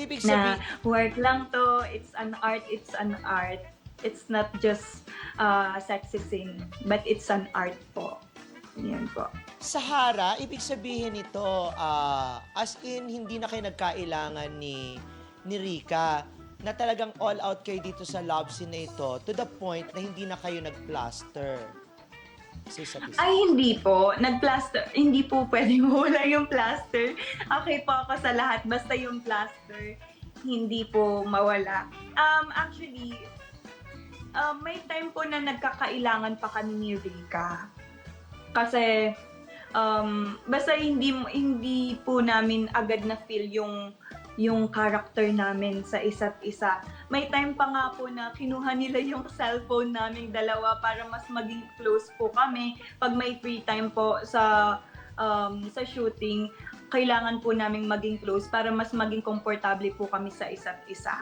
Ibig na sabihin, work lang to, it's an art, it's an art. It's not just uh, sexy scene, but it's an art po. Yan po. Sahara, ibig sabihin nito, ah, as in, hindi na kayo nagkailangan ni, ni Rika na talagang all out kayo dito sa love scene na ito to the point na hindi na kayo nag-plaster. Sa. Ay, hindi po. Nag-plaster. Hindi po pwede mawala yung plaster. Okay po ako sa lahat. Basta yung plaster, hindi po mawala. Um, actually, um, may time po na nagkakailangan pa kami ni Rika. Kasi, um, basta hindi, hindi po namin agad na feel yung yung character namin sa isa't isa. May time pa nga po na kinuha nila yung cellphone naming dalawa para mas maging close po kami. Pag may free time po sa um, sa shooting, kailangan po naming maging close para mas maging komportable po kami sa isa't isa.